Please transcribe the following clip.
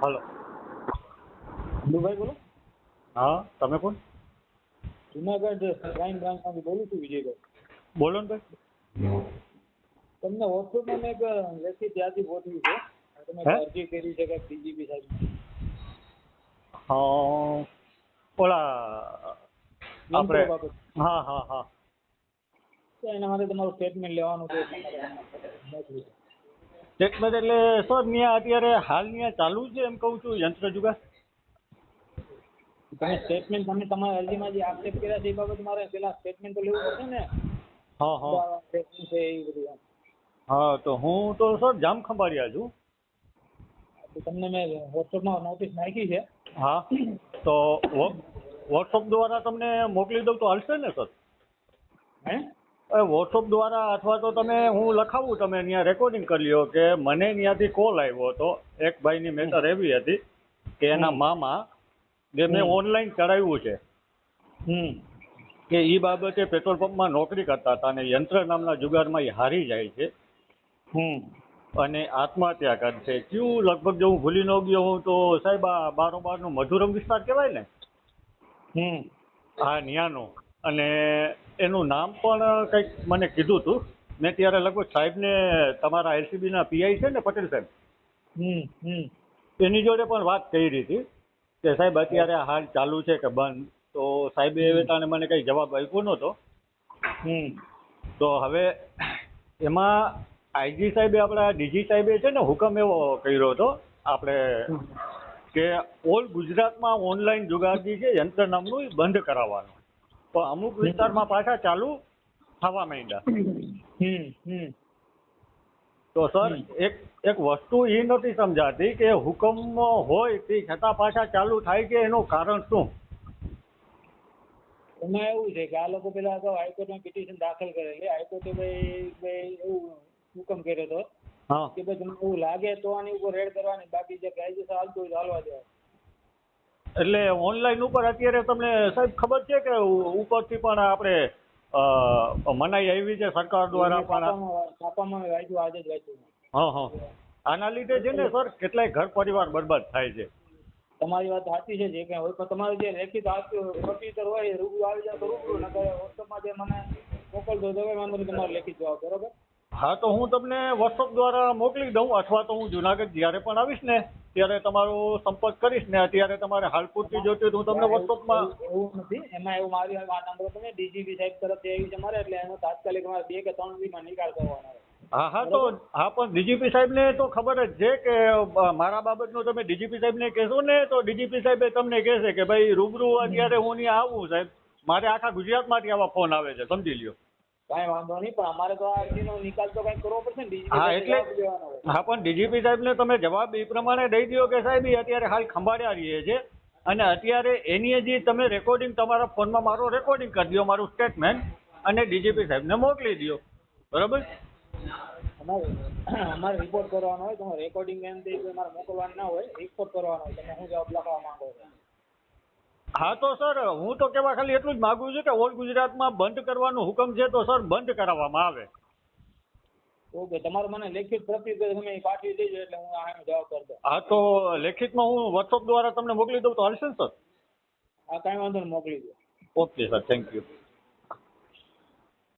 Hello. દુભાઈ બોલો. હા તમે કોણ? જુનાગઢ ક્રાઇમ બ્રાન્ચમાંથી બોલું છું વિજયભાઈ. બોલો ને ભાઈ. તમને વોટ્સઅપમાં મેં એક લેખિત યાદી ગોઠવી છે. તમે? અરજી કરી છે કે ડીજીપી સાહેબ. હા ઓલા આપણે હા હા હા. એના માટે તમારું સ્ટેટમેન્ટ લેવાનું છે. સ્ટેટમેન્ટ એટલે સર ત્યાં અત્યારે હાલ ત્યાં ચાલુ છે એમ કહું છું યંત્ર જુગાર. તમે સ્ટેટમેન્ટ તમે તમારા અરજીમાં જે આક્ષેપ કર્યા છે એ બાબત મારે પેલા સ્ટેટમેન્ટ તો લેવું પડશે ને? હા હા. સ્ટેટમેન્ટ છે એ બધું હા તો હું તો સર જામ ખંભાળિયા છું. તમને મેં વોટ્સઅપમાં નોટિસ નાખી છે. હા તો વોટ્સઅપ દ્વારા તમને મોકલી દઉં તો હાલશે ને સર? હે? વોટ્સઅપ દ્વારા અથવા તો તમે હું લખાવું તમે અહીંયા રેકોર્ડિંગ કરી લ્યો કે મને ત્યાંથી કોલ આવ્યો હતો એક ભાઈની મેટર એવી હતી કે એના મામા જે મેં. ઓનલાઈન કરાવ્યું છે. કે એ બાબતે પેટ્રોલ પંપમાં નોકરી કરતા હતા અને યંત્ર નામના જુગારમાં એ હારી જાય છે. અને આત્મહત્યા કરશે. છે કયું લગભગ જો હું ભૂલી ન ગયો હું તો સાહેબ આ બારોબારનું મધુરમ વિસ્તાર કહેવાય ને? હા ન્યાનો. અને એનું નામ પણ કંઈક મને કીધું હતું મેં ત્યારે લગભગ સાહેબને તમારા એલસીબીના પીઆઈ છે ને પટેલ સાહેબ? હમ હમ. એની જોડે પણ વાત કરી હતી કે સાહેબ અત્યારે હાલ ચાલુ છે કે બંધ. તો સાહેબે એ તાને મને કંઈ જવાબ આપ્યો નહોતો. હમ. તો હવે એમાં આઈજી સાહેબે આપણા ડીજી સાહેબે છે ને હુકમ એવો કર્યો હતો આપણે કે ઓલ ગુજરાતમાં ઓનલાઈન જુગારજી છે યંત્ર નામનું બંધ કરાવવાનું. તો અમુક વિસ્તારમાં પાછા ચાલુ થવા માંડ્યા. તો સર એક એક વસ્તુ એ નથી સમજાતી કે હુકમ હોય તે છતાં પાછા ચાલુ થાય કે એનું કારણ શું? એમાં એવું છે કે આ લોકો પેલા અગાઉ હાઈકોર્ટમાં પિટિશન દાખલ કરેલી હાઈકોર્ટે ભાઈ ભાઈ એવું હુકમ કર્યો હતો હા. કે ભાઈ તમને એવું લાગે તો આની ઉપર રેડ કરવાની બાકી જે કાયદેસર હાલતું હોય તો હાલવા દેવા એટલે ઓનલાઈન ઉપર અત્યારે તમને સાહેબ ખબર છે કે ઉપરથી પણ આપણે મનાઈ આવી છે સરકાર દ્વારા પણ છાપામાં છાપામાં વાંચ્યું આજે જ વાંચ્યું હા હા. આના લીધે છે ને સર કેટલાય ઘર પરિવાર બરબાદ થાય છે. તમારી વાત સાચી છે જે કઈ હોય પણ તમારું જે લેખિત પ્રત્યુત્તર હોય રૂબરૂ આવી જાય તો રૂબરૂ નકર વોટ્સઅપમાં જે મને મોકલજો તો વાંધો નહીં તમારો લેખિત જવાબ બરોબર? હા તો હું તમને વોટ્સઅપ દ્વારા મોકલી દઉં અથવા તો હું જુનાગઢ જ્યારે પણ આવીશ ને ત્યારે તમારો સંપર્ક કરીશ ને અત્યારે તમારે હાલ પૂરતી જોઈતી હું તમને વોટ્સઅપમાં એવું નથી. એમાં એવું મારી વાત નંબર તમે. ડીજીપી સાહેબ તરફથી આવી છે મારે એટલે એનો તાત્કાલિક મારે બે કે ત્રણ દીમાં નિકાલ કરવાનો હા હા તો હા પણ ડીજીપી સાહેબને તો ખબર જ છે કે મારા બાબતનું તમે ડીજીપી સાહેબને કહેશો ને તો ડીજીપી સાહેબે તમને કહેશે કે ભાઈ રૂબરૂ અત્યારે હું ત્યાં આવું સાહેબ. મારે આખા ગુજરાતમાંથી આવા ફોન આવે છે સમજી લ્યો. કાંઈ વાંધો નહીં પણ અમારે તો આ અરજીનો નિકાલ તો કંઈક કરવો પડશે ને હા એટલે હા પણ ડીજીપી સાહેબને તમે જવાબ એ પ્રમાણે દઈ દો કે સાહેબ અત્યારે હાલ ખંભાળ્યા રહીએ છે. અને અત્યારે એની જે તમે રેકોર્ડિંગ તમારા ફોનમાં મારો રેકોર્ડિંગ કરી દો મારું સ્ટેટમેન્ટ અને ડીજીપી સાહેબને મોકલી દો બરાબર? અમારે રિપોર્ટ કરવાનો હોય તમારે રેકોર્ડિંગ એમ થઈ મારે મોકલવાનું ના હોય રિપોર્ટ કરવાનો હોય તમે શું જવાબ લખવા હા તો સર હું તો કેવા ખાલી એટલું જ માગું છું કે ઓલ ગુજરાતમાં બંધ કરવાનો હુકમ છે તો સર બંધ કરાવવામાં આવે. ઓકે તમારું મને લેખિત પ્રતિ તમે પાઠવી દેજો એટલે હું આનો જવાબ કરી દઉં. હા તો લેખિતમાં હું વોટ્સઅપ દ્વારા તમને મોકલી દઉં તો હશે ને સર? હા કાંઈ વાંધો નહીં મોકલી દો. Okay sir thank you